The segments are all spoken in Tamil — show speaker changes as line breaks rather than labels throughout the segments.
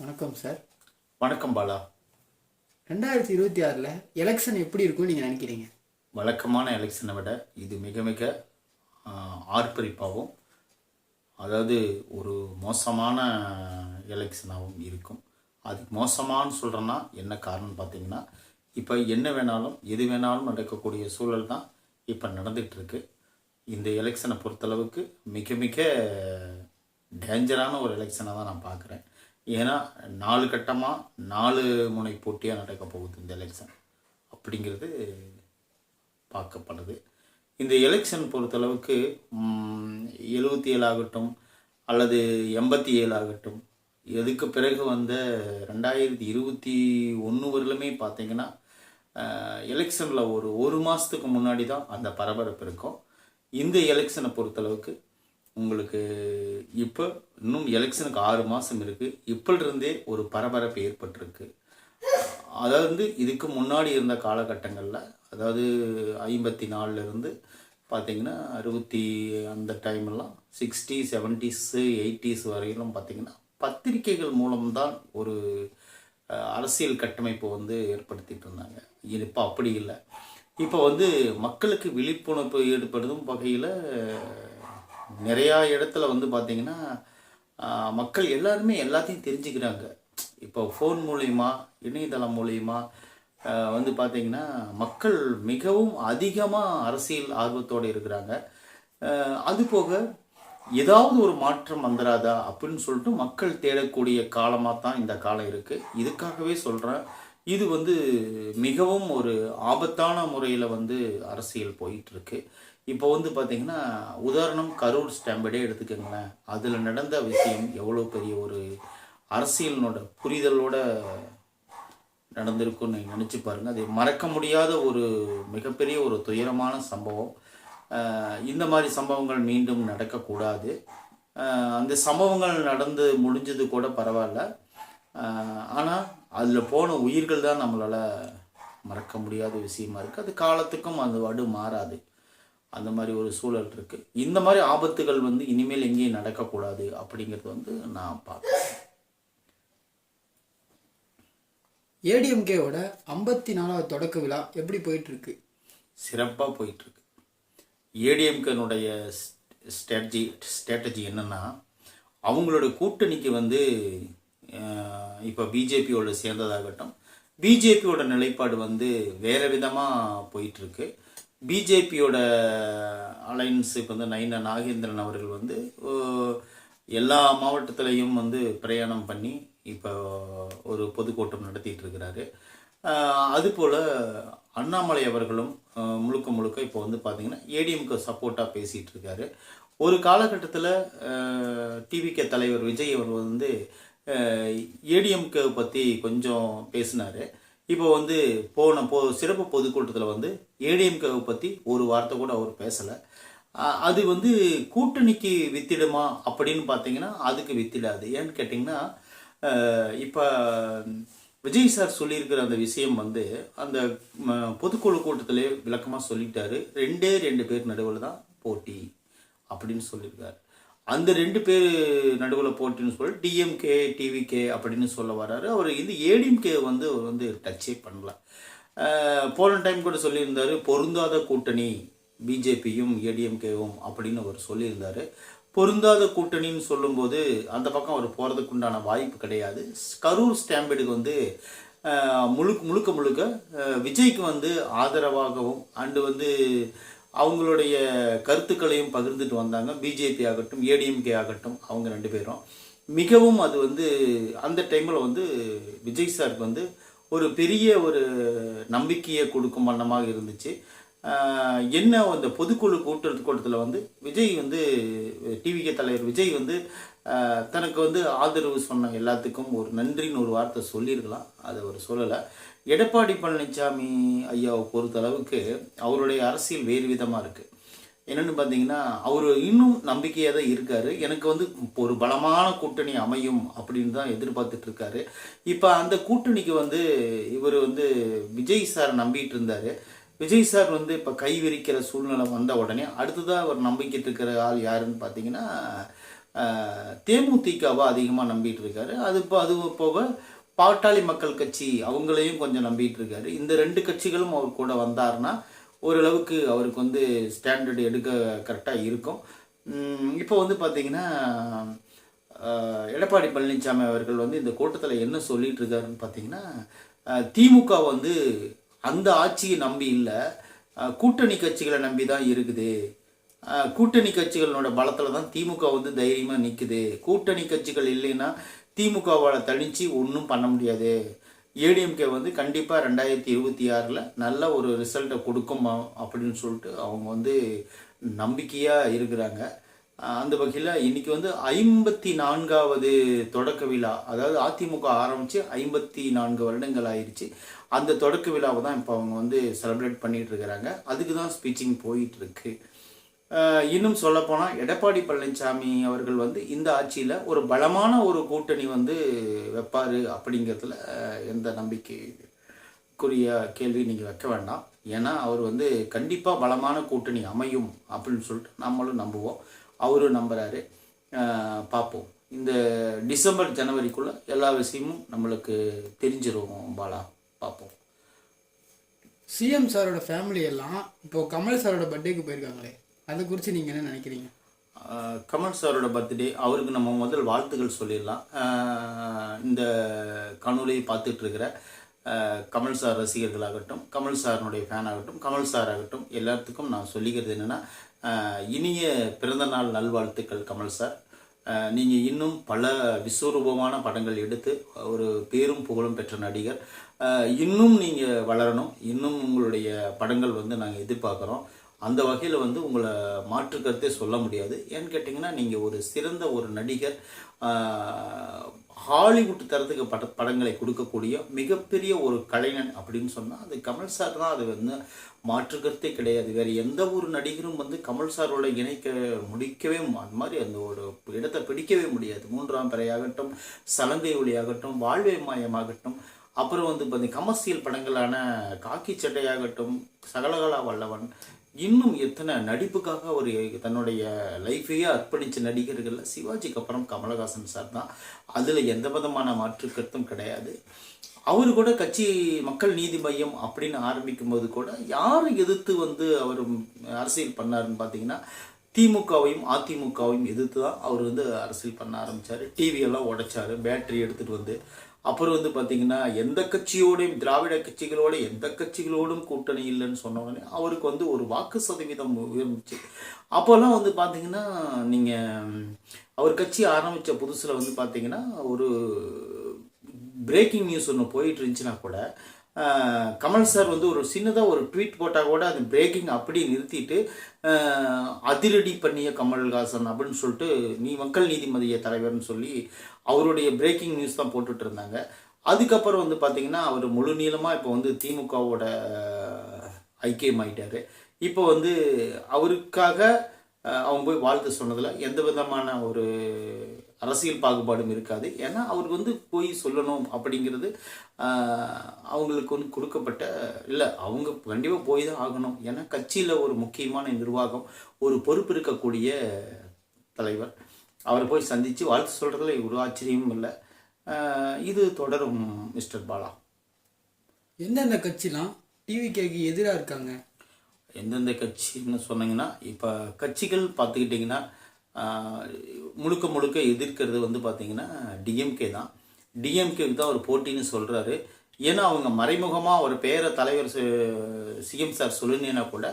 வணக்கம் சார்
வணக்கம் பாலா.
ரெண்டாயிரத்தி இருபத்தி ஆறில் எலெக்ஷன் எப்படி இருக்கும்னு நீங்கள் நினைக்கிறீங்க?
வழக்கமான எலெக்ஷனை விட இது மிக மிக ஆர்ப்பரிப்பாகவும் அதாவது ஒரு மோசமான எலெக்ஷனாகவும் இருக்கும். அது மோசமான்னு சொல்கிறேன்னா என்ன காரணம் பார்த்தீங்கன்னா இப்போ என்ன வேணாலும் எது வேணாலும் நடக்கக்கூடிய சூழல் தான் இப்போ நடந்துகிட்ருக்கு இந்த எலெக்ஷனை பொறுத்தளவுக்கு மிக மிக டேஞ்சரான ஒரு எலெக்ஷனை தான் நான் பார்க்குறேன். ஏன்னா நாலு கட்டமாக நாலு முனை போட்டியாக நடக்க போகுது இந்த எலெக்ஷன் அப்படிங்கிறது பார்க்கப்படுது இந்த எலெக்ஷன் பொறுத்தளவுக்கு எழுபத்தி ஏழு ஆகட்டும் அல்லது எண்பத்தி ஏழு ஆகட்டும் எதுக்கு பிறகு வந்த ரெண்டாயிரத்தி இருபத்தி ஒன்று வரலுமே பார்த்தீங்கன்னா எலெக்ஷனில் ஒரு ஒரு மாதத்துக்கு முன்னாடி தான் அந்த பரபரப்பு இருக்கும். இந்த எலெக்ஷனை பொறுத்தளவுக்கு உங்களுக்கு இப்போ இன்னும் எலெக்ஷனுக்கு ஆறு மாதம் இருக்குது இப்போலிருந்தே ஒரு பரபரப்பு ஏற்பட்டிருக்கு. அதாவது வந்து இதுக்கு முன்னாடி இருந்த காலகட்டங்களில் அதாவது ஐம்பத்தி நாலுலேருந்து பார்த்திங்கன்னா அறுபத்தி அந்த டைம்லாம் சிக்ஸ்டி செவன்ட்டீஸு எயிட்டிஸ் வரையிலும் பார்த்தீங்கன்னா பத்திரிகைகள் மூலம்தான் ஒரு அரசியல் கட்டமைப்பு வந்து ஏற்படுத்திட்டு இருந்தாங்க. இப்போ அப்படி இல்லை. இப்போ வந்து மக்களுக்கு விழிப்புணர்வு ஏற்படுத்தும் வகையில் நிறையா இடத்துல வந்து பார்த்தீங்கன்னா மக்கள் எல்லாருமே எல்லாத்தையும் தெரிஞ்சுக்கிறாங்க. இப்போ ஃபோன் மூலிமா இணையதளம் மூலிமா வந்து பார்த்தீங்கன்னா மக்கள் மிகவும் அதிகமாக அரசியல் ஆர்வத்தோடு இருக்கிறாங்க. அதுபோக அது போக ஏதாவது ஒரு மாற்றம் வந்துடாதா அப்படின்னு சொல்லிட்டு மக்கள் தேடக்கூடிய காலமாக தான் இந்த காலம் இருக்குது இதுக்காகவே சொல்கிறேன் இது வந்து மிகவும் ஒரு ஆபத்தான முறையில் வந்து அரசியல் போயிட்டுருக்கு இப்போ வந்து பார்த்தீங்கன்னா உதாரணம் கரூர் ஸ்டாம்பேடே எடுத்துக்கோங்களேன். அதில் நடந்த விஷயம் எவ்வளோ பெரிய ஒரு அரசியலினோட புரிதலோட நடந்திருக்கும்னு நினச்சி பாருங்கள் அது மறக்க முடியாத ஒரு மிகப்பெரிய ஒரு துயரமான சம்பவம். இந்த மாதிரி சம்பவங்கள் மீண்டும் நடக்கக்கூடாது. அந்த சம்பவங்கள் நடந்து முடிஞ்சது கூட பரவாயில்ல. ஆனால் அதில் போன உயிர்கள் தான் நம்மளால் மறக்க முடியாத விஷயமா இருக்குது அது காலத்துக்கும் அந்த வடு மாறாது. அந்த மாதிரி ஒரு சூழல் இருக்குது இந்த மாதிரி ஆபத்துகள் வந்து இனிமேல் எங்கேயும் நடக்கக்கூடாது அப்படிங்கிறது வந்து நான் பார்க்குறேன்.
ஏடிஎம்கேவோட ஐம்பத்தி நாலாவது தொடக்க விழா எப்படி போயிட்டு இருக்கு
சிறப்பாக போயிட்டுருக்கு. ஏடிஎம்கனுடைய ஸ்ட்ராட்டஜி ஸ்ட்ராட்டஜி என்னென்னா அவங்களோட கூட்டணிக்கு வந்து இப்போ பிஜேபியோட சேர்ந்ததாகட்டும் பிஜேபியோட நிலைப்பாடு வந்து வேறு விதமாக போயிட்டுருக்கு. பிஜேபியோட அலைன்ஸ் இப்போ வந்து நைனா நாகேந்திரன் அவர்கள் வந்து எல்லா மாவட்டத்திலையும் வந்து பிரயாணம் பண்ணி இப்போ ஒரு பொதுக்கூட்டம் நடத்திட்டு இருக்கிறாரு. அதுபோல் அண்ணாமலை அவர்களும் முழுக்க முழுக்க இப்போ வந்து பார்த்தீங்கன்னா ஏடிஎம்க்கு சப்போர்ட்டாக பேசிகிட்டு இருக்காரு. ஒரு காலகட்டத்தில் டிவிகே தலைவர் விஜய் அவர் வந்து ஏடிஎம்கே பற்றி கொஞ்சம் பேசினார். இப்போ வந்து போன போ சிறப்பு பொதுக்கூட்டத்தில் வந்து ஏடிஎம்கேவை பற்றி ஒரு வார்த்தை கூட அவர் பேசலை. அது வந்து கூட்டணிக்கு வித்திடுமா அப்படின்னு பார்த்தீங்கன்னா அதுக்கு வித்திடாது. ஏன்னு கேட்டிங்கன்னா இப்போ விஜய் சார் சொல்லியிருக்கிற அந்த விஷயம் வந்து அந்த பொதுக்குழு கூட்டத்திலே விளக்கமாக சொல்லிட்டாரு. ரெண்டே ரெண்டு பேர் நடுவில் தான் போட்டி அப்படின்னு சொல்லியிருக்காரு. அந்த ரெண்டு பேர் நடுவில் போட்டின்னு சொல்லி டிஎம்கே டிவிகே அப்படின்னு சொல்ல வர்றாரு. அவர் இது ஏடிஎம்கே வந்து அவர் வந்து டச்சே பண்ணல. போன டைம் கூட சொல்லியிருந்தாரு பொருந்தாத கூட்டணி பிஜேபியும் ஏடிஎம்கேவும் அப்படின்னு அவர் சொல்லியிருந்தார். பொருந்தாத கூட்டணின்னு சொல்லும்போது அந்த பக்கம் அவர் போகிறதுக்கு உண்டான வாய்ப்பு கிடையாது. கரூர் ஸ்டாம்பேடுக்கு வந்து முழுக்க முழுக்க முழுக்க விஜய்க்கு வந்து ஆதரவாகவும் அண்டு வந்து அவங்களுடைய கருத்துக்களையும் பகிர்ந்துட்டு வந்தாங்க. பிஜேபி ஆகட்டும் ஏடிஎம்கே ஆகட்டும் அவங்க ரெண்டு பேரும். மிகவும் அது வந்து அந்த டைமில் வந்து விஜய் சாருக்கு வந்து ஒரு பெரிய ஒரு நம்பிக்கையை கொடுக்கும் வண்ணமாக இருந்துச்சு. என்ன அந்த பொதுக்குழு கூட்டுறது கூட்டத்தில் வந்து விஜய் வந்து டிவிகே தலைவர் விஜய் வந்து தனக்கு வந்து ஆதரவு சொன்ன எல்லாத்துக்கும் ஒரு நன்றின்னு ஒரு வார்த்தை சொல்லியிருக்கலாம். அதை அவர் சொல்லலை. எடப்பாடி பழனிசாமி ஐயாவை பொறுத்தளவுக்கு அவருடைய அரசியல் வேறு விதமாக இருக்குது என்னென்னு பார்த்தீங்கன்னா அவர் இன்னும் நம்பிக்கையாக தான் இருக்கார். எனக்கு வந்து ஒரு பலமான கூட்டணி அமையும் அப்படின்னு தான் எதிர்பார்த்துட்டு இருக்காரு. இப்போ அந்த கூட்டணிக்கு வந்து இவர் வந்து விஜய் சார் நம்பிட்டு இருந்தார். விஜய் சார் வந்து இப்போ கை விரிக்கிற சூழ்நிலை வந்த உடனே அடுத்ததாக அவர் நம்பிக்கிட்டு இருக்கிற ஆள் யாருன்னு பார்த்தீங்கன்னா தேமுதிகவை அதிகமாக நம்பிட்டு இருக்காரு. அது இப்போ அது போக பாட்டாளி மக்கள் கட்சி அவங்களையும் கொஞ்சம் நம்பிட்டு இருக்காரு. இந்த ரெண்டு கட்சிகளும் அவர் கூட வந்தாருன்னா ஓரளவுக்கு அவருக்கு வந்து ஸ்டாண்டர்டு எடுக்க கரெக்டாக இருக்கும். இப்போ வந்து பார்த்தீங்கன்னா எடப்பாடி பழனிசாமி அவர்கள் வந்து இந்த கூட்டத்தில் என்ன சொல்லிட்டு இருக்காருன்னு பார்த்தீங்கன்னா திமுக வந்து அந்த ஆட்சியை நம்பி இல்லை. கூட்டணி கட்சிகளை நம்பி தான் இருக்குது. கூட்டணி கட்சிகளோட பலத்தில் தான் திமுக வந்து தைரியமாக நிற்குது கூட்டணி கட்சிகள் இல்லைன்னா திமுகவால் தணித்து ஒன்றும் பண்ண முடியாது. ஏடிஎம்கே வந்து கண்டிப்பாக ரெண்டாயிரத்தி இருபத்தி ஆறில் நல்ல ஒரு ரிசல்ட்டை கொடுக்கும் அப்படின்னு சொல்லிட்டு அவங்க வந்து நம்பிக்கையாக இருக்கிறாங்க. அந்த வகையில் இன்றைக்கி வந்து ஐம்பத்தி நான்காவது தொடக்க விழா அதாவது அதிமுக ஆரம்பித்து ஐம்பத்தி நான்கு வருடங்கள் ஆயிடுச்சு அந்த தொடக்க விழாவை தான் இப்போ அவங்க வந்து செலிப்ரேட் பண்ணிகிட்டு இருக்கிறாங்க. அதுக்கு தான் ஸ்பீச்சிங் போயிட்டுருக்கு இன்னும் சொல்லப்போனால் எடப்பாடி பழனிசாமி அவர்கள் வந்து இந்த ஆட்சியில் ஒரு பலமான ஒரு கூட்டணி வந்து வைப்பார் அப்படிங்கிறதுல எந்த நம்பிக்கைக்குரிய கேள்வி நீங்கள் வைக்க வேண்டாம். ஏன்னா அவர் வந்து கண்டிப்பாக பலமான கூட்டணி அமையும் அப்படின்னு சொல்லிட்டு நம்மளும் நம்புவோம். அவரும் நம்புகிறாரு பார்ப்போம். இந்த டிசம்பர் ஜனவரிக்குள்ளே எல்லா விஷயமும் நம்மளுக்கு தெரிஞ்சிருவோம் பாலா. பார்ப்போம்.
சிஎம் சாரோட ஃபேமிலி எல்லாம் இப்போ கமல் சாரோட பர்த்டேக்கு போயிருக்காங்களே. அதை குறித்து நீங்கள் என்ன நினைக்கிறீங்க?
கமல் சாரோட பர்த்டே அவருக்கு நம்ம முதல் வாழ்த்துக்கள் சொல்லிடலாம். இந்த காணொலியை பார்த்துட்டு இருக்கிற கமல் சார் ரசிகர்களாகட்டும் கமல் சாரனுடைய ஃபேன் ஆகட்டும் கமல் சார் ஆகட்டும் எல்லாத்துக்கும் நான் சொல்லிக்கிறது என்னென்னா இனிய பிறந்தநாள் நல்வாழ்த்துக்கள் கமல் சார். நீங்கள் இன்னும் பல விஸ்வரூபமான படங்கள் எடுத்து ஒரு பேரும் புகழும் பெற்ற நடிகர். இன்னும் நீங்கள் வளரணும். இன்னும் உங்களுடைய படங்கள் வந்து நாங்கள் எதிர்பார்க்குறோம். அந்த வகையில் வந்து உங்களை மாற்று கருத்தே சொல்ல முடியாது. ஏன்னு கேட்டிங்கன்னா நீங்கள் ஒரு சிறந்த ஒரு நடிகர் ஹாலிவுட் தரத்துக்கு பட படங்களை கொடுக்கக்கூடிய மிகப்பெரிய ஒரு கலைஞன் அப்படின்னு சொன்னால் அது கமல் சார் தான். அது வந்து மாற்று கருத்தே கிடையாது. வேறு எந்த ஒரு நடிகரும் வந்து கமல் சாரோட இணைக்க முடிக்கவே அந்த மாதிரி அந்த ஒரு இடத்தை பிடிக்கவே முடியாது. மூன்றாம் பிறையாகட்டும் சலங்கை ஒளியாகட்டும் வாழ்வை மாயமாகட்டும். அப்புறம் வந்து இப்போ இந்த கமர்சியல் படங்களான காக்கி சட்டையாகட்டும் சகலகலா வல்லவன் இன்னும் எத்தனை நடிப்புக்காக அவர் தன்னுடைய லைஃபையே அர்ப்பணித்த நடிகர்களில் சிவாஜிக்கு அப்புறம் கமலஹாசன் சார் தான். அதில் எந்த விதமான மாற்று கருத்தும் கிடையாது. அவர் கூட கட்சி மக்கள் நீதி மையம் அப்படின்னு ஆரம்பிக்கும் போது கூட யாரை எதிர்த்து வந்து அவர் அரசியல் பண்ணாருன்னு பார்த்தீங்கன்னா திமுகவையும் அதிமுகவையும் எதிர்த்து தான் அவர் வந்து அரசியல் பண்ண ஆரம்பிச்சார். டிவியெல்லாம் உடைச்சாரு பேட்டரி எடுத்துகிட்டு வந்து அப்புறம் வந்து பார்த்தீங்கன்னா எந்த கட்சியோடையும் திராவிட கட்சிகளோட எந்த கட்சிகளோடும் கூட்டணி இல்லைன்னு சொன்ன உடனே அவருக்கு வந்து ஒரு வாக்கு சதவீதம் உயர்ந்துச்சு. அப்போல்லாம் வந்து பார்த்தீங்கன்னா நீங்கள் அவர் கட்சி ஆரம்பித்த புதுசில் வந்து பார்த்தீங்கன்னா ஒரு பிரேக்கிங் நியூஸ் ஒன்று போயிட்டு இருந்துச்சுன்னா கூட கமல் சார் வந்து ஒரு சின்னதாக ஒரு ட்வீட் போட்டால் கூட அது பிரேக்கிங் அப்படியே நிறுத்திட்டு அதிரடி பண்ணிய கமல்ஹாசன் அப்படின்னு சொல்லிட்டு நீ மக்கள் நீதி மதிய தலைவர்னு சொல்லி அவருடைய பிரேக்கிங் நியூஸ் தான் போட்டுட்டு இருந்தாங்க. அதுக்கப்புறம் வந்து பார்த்தீங்கன்னா அவர் முழு நீளமாக இப்போ வந்து திமுகவோட ஐக்கியம் ஐக்கியமாயிட்டாரு இப்போ வந்து அவருக்காக அவங்க போய் வாழ்த்து சொன்னதில் எந்த விதமான ஒரு அரசியல் பாகுபாடும் இருக்காது. ஏன்னா அவருக்கு வந்து போய் சொல்லணும் அப்படிங்கிறது அவங்களுக்கு வந்து கொடுக்கப்பட்ட இல்லை அவங்க கண்டிப்பாக போய் தான் ஆகணும். ஏன்னா கட்சியில் ஒரு முக்கியமான நிர்வாகம் ஒரு பொறுப்பு இருக்கக்கூடிய தலைவர். அவரை போய் சந்தித்து வாழ்த்து சொல்கிறதுல ஒரு ஆச்சரியமும் இல்லை. இது தொடரும் மிஸ்டர் பாலா.
எந்தெந்த கட்சிலாம் டிவிகேக்கு எதிராக இருக்காங்க?
எந்தெந்த கட்சின்னு சொன்னீங்கன்னா இப்போ கட்சிகள் பார்த்துக்கிட்டிங்கன்னா முழுக்க முழுக்க எதிர்க்கிறது வந்து பார்த்திங்கன்னா டிஎம்கே தான். டிஎம்கேக்கு தான் ஒரு போட்டின்னு சொல்கிறாரு ஏன்னா அவங்க மறைமுகமாக ஒரு பேரை தலைவர் சிஎம் சார் சொல்லினா கூட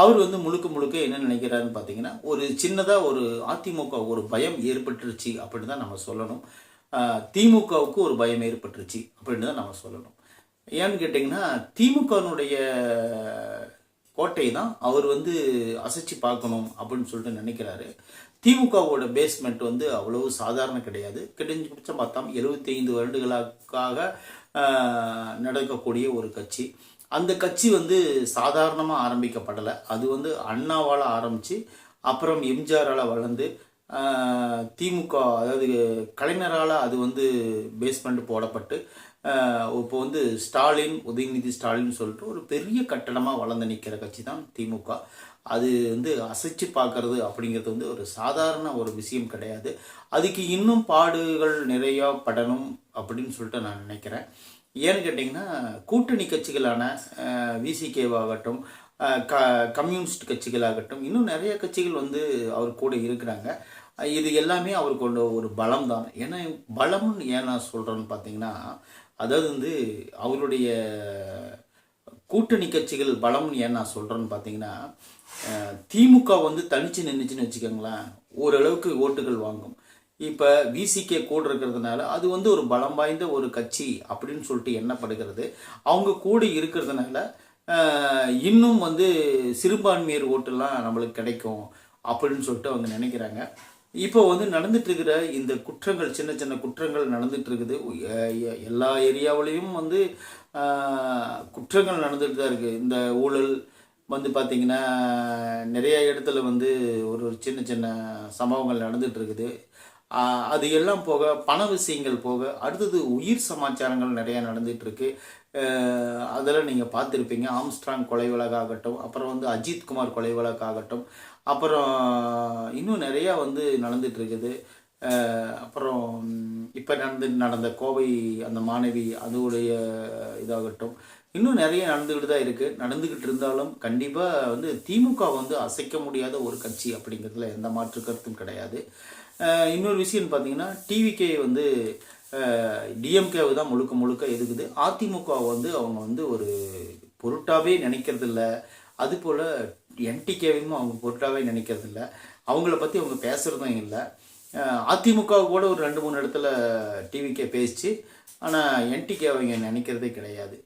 அவர் வந்து முழுக்க முழுக்க என்ன நினைக்கிறாருன்னு பார்த்தீங்கன்னா ஒரு சின்னதாக ஒரு அதிமுக ஒரு பயம் ஏற்பட்டுருச்சு அப்படின்னு தான் நம்ம சொல்லணும். திமுகவுக்கு ஒரு பயம் ஏற்பட்டுருச்சு அப்படின்னு தான் நம்ம சொல்லணும். ஏன்னு கேட்டிங்கன்னா திமுகனுடைய கோட்டை தான் அவர் வந்து அசைச்சு பார்க்கணும் அப்படின்னு சொல்லிட்டு நினைக்கிறாரு. திமுகவோட பேஸ்மெண்ட் வந்து அவ்வளவு சாதாரண கிடையாது. கிடைஞ்சபட்சம் பார்த்தா எழுபத்தி ஐந்து வருடங்களுக்காக நடக்கக்கூடிய ஒரு கட்சி. அந்த கட்சி வந்து சாதாரணமாக ஆரம்பிக்கப்படலை. அது வந்து அண்ணாவால் ஆரம்பித்து அப்புறம் எம்ஜிஆரால் வளர்ந்து திமுக அதாவது கலைஞரால் அது வந்து பேஸ்மெண்ட் போடப்பட்டு இப்போ வந்து ஸ்டாலின் உதயநிதி ஸ்டாலின் சொல்லிட்டு ஒரு பெரிய கட்டடமாக வளர்ந்து நிற்கிற கட்சி தான் திமுக. அது வந்து அசைச்சு பார்க்கறது அப்படிங்கிறது வந்து ஒரு சாதாரண ஒரு விஷயம் கிடையாது. அதுக்கு இன்னும் பாடுகள் நிறையா படணும் அப்படின்னு சொல்லிட்டு நான் நினைக்கிறேன். ஏன்னு கேட்டிங்கன்னா கூட்டணி கட்சிகளான விசிகேவாகட்டும் க கம்யூனிஸ்ட் கட்சிகளாகட்டும் இன்னும் நிறைய கட்சிகள் வந்து அவர் கூட இருக்கிறாங்க. இது எல்லாமே அவருக்கு கொண்ட ஒரு பலம் தான் ஏன்னா பலம்னு ஏன் நான் சொல்கிறேன்னு பார்த்தீங்கன்னா அதாவது வந்து அவருடைய கூட்டணி கட்சிகள் பலம்னு ஏன் நான் சொல்கிறேன்னு பார்த்தீங்கன்னா திமுக வந்து தனிச்சு நின்றுச்சுன்னு வச்சுக்கோங்களேன் ஓரளவுக்கு ஓட்டுகள் வாங்கும். இப்போ விசிகே கூட இருக்கிறதுனால அது வந்து ஒரு பலம் வாய்ந்த ஒரு கட்சி அப்படின்னு சொல்லிட்டு எண்ணப்படுகிறது. அவங்க கூட இருக்கிறதுனால இன்னும் வந்து சிறுபான்மையர் ஓட்டுலாம் நம்மளுக்கு கிடைக்கும் அப்படின்னு சொல்லிட்டு அவங்க நினைக்கிறாங்க. இப்போ வந்து நடந்துட்டுருக்கிற இந்த குற்றங்கள் சின்ன சின்ன குற்றங்கள் நடந்துகிட்ருக்குது எல்லா ஏரியாவிலையும் வந்து குற்றங்கள் நடந்துட்டு தான் இருக்குது இந்த ஊழல் வந்து பார்த்திங்கன்னா நிறைய இடத்துல வந்து ஒரு ஒரு சின்ன சின்ன சம்பவங்கள் நடந்துகிட்ருக்குது இருக்குது அது எல்லாம் போக பண விஷயங்கள் போக அடுத்தது உயிர் சமாச்சாரங்கள் நிறையா நடந்துகிட்ருக்கு அதெல்லாம் நீங்கள் பார்த்துருப்பீங்க. ஆம்ஸ்ட்ராங் கொலை வழக்காகட்டும் அப்புறம் வந்து அஜித் குமார் கொலை வழக்காகட்டும் அப்புறம் இன்னும் நிறையா வந்து நடந்துகிட்ருக்குது இருக்குது அப்புறம் இப்போ நடந்து நடந்த கோவை அந்த மாணவி அதோடைய இதாகட்டும் இன்னும் நிறைய நடந்துக்கிட்டு தான் இருக்குது நடந்துக்கிட்டு இருந்தாலும் கண்டிப்பாக வந்து திமுக வந்து அசைக்க முடியாத ஒரு கட்சி அப்படிங்கிறதுல எந்த மாற்று கருத்தும் கிடையாது. இன்னொரு விஷயம்னு பார்த்தீங்கன்னா டிவிகே வந்து டிஎம்கேவு தான் முழுக்க முழுக்க இருக்குது அதிமுக வந்து அவங்க வந்து ஒரு பொருட்டாவே நினைக்கிறதில்ல. அதுபோல் என்டிகேவையும் அவங்க பொருட்டாவே நினைக்கிறதில்ல. அவங்கள பற்றி அவங்க பேசுகிறதும் இல்லை. அதிமுக கூட ஒரு ரெண்டு மூணு இடத்துல டிவிக்கே பேசிச்சு. ஆனால் என்டிகே அவங்க நினைக்கிறதே கிடையாது.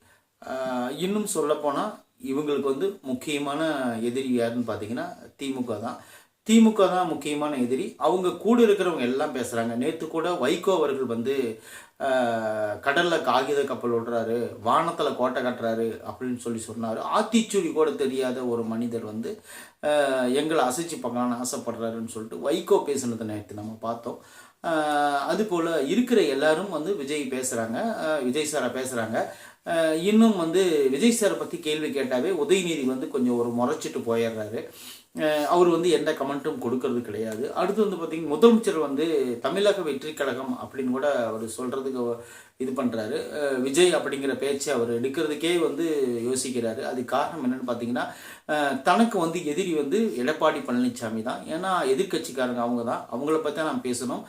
இன்னும் சொல்லப்போனால் இவங்களுக்கு வந்து முக்கியமான எதிரி யாருன்னு பார்த்தீங்கன்னா திமுக தான். திமுக தான் முக்கியமான எதிரி. அவங்க கூட இருக்கிறவங்க எல்லாம் பேசுகிறாங்க நேற்று கூட வைகோ அவர்கள் வந்து கடலில் காகித கப்பல் விடுறாரு வானத்தில் கோட்டை கட்டுறாரு அப்படின்னு சொல்லி சொன்னார். ஆத்திச்சூடி கூட தெரியாத ஒரு மனிதர் வந்து எங்களை அசைச்சு பார்க்கலான்னு ஆசைப்படுறாருன்னு சொல்லிட்டு வைகோ பேசுனதை நேற்று நம்ம பார்த்தோம். அதுபோல் இருக்கிற எல்லாரும் வந்து விஜய் பேசுகிறாங்க விஜய் சாரை பேசுகிறாங்க இன்னும் வந்து விஜய் சாரை பற்றி கேள்வி கேட்டாவே உதயநிதி வந்து கொஞ்சம் ஒரு முறைச்சிட்டு போயிடுறாரு. அவர் வந்து எந்த கமெண்ட்டும் கொடுக்கறது கிடையாது. அடுத்து வந்து பார்த்தீங்கன்னா முதலமைச்சர் வந்து தமிழக வெற்றி கழகம் அப்படின்னு கூட அவர் சொல்கிறதுக்கு இது பண்ணுறாரு விஜய் அப்படிங்கிற பேச்சை அவர் எடுக்கிறதுக்கே வந்து யோசிக்கிறாரு. அது காரணம் என்னன்னு பார்த்தீங்கன்னா தனக்கு வந்து எதிரி வந்து எடப்பாடி பழனிசாமி தான். ஏன்னா எதிர்க்கட்சிக்காரங்க அவங்க தான். அவங்கள பற்றி தான் நாம் பேசணும்.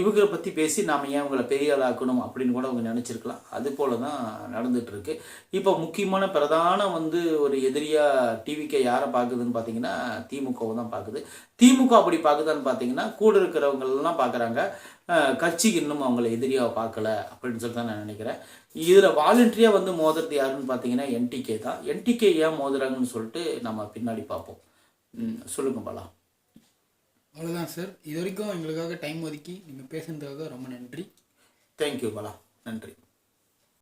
இவங்களை பற்றி பேசி நாம் ஏன் அவங்கள பெரிய ஆளாக்கணும் அப்படின்னு கூட அவங்க நினச்சிருக்கலாம். அது போல தான் நடந்துட்டு இப்போ முக்கியமான பிரதான வந்து ஒரு எதிரியாக டிவிக்கே யாரை பார்க்குதுன்னு பார்த்தீங்கன்னா திமுகவை தான் பார்க்குது திமுக அப்படி பார்க்குதான்னு பார்த்தீங்கன்னா கூட இருக்கிறவங்கள்லாம் பார்க்குறாங்க கட்சிக்கு இன்னும் அவங்கள எதிரியாக பார்க்கல அப்படின்னு சொல்லி தான் நான் நினைக்கிறேன். இதில் வாலண்டரியாக வந்து மோதுறது யாருன்னு பார்த்தீங்கன்னா என்டிகே தான். என்டிகே ஏன் மோதுறாங்கன்னு சொல்லிட்டு நம்ம பின்னாடி பார்ப்போம். சொல்லுங்க பாலா.
அவ்வளோதான் சார் இது வரைக்கும் எங்களுக்காக டைம் ஒதுக்கி நீங்கள் பேசுனதுக்காக ரொம்ப நன்றி.
Thank you Bala. நன்றி.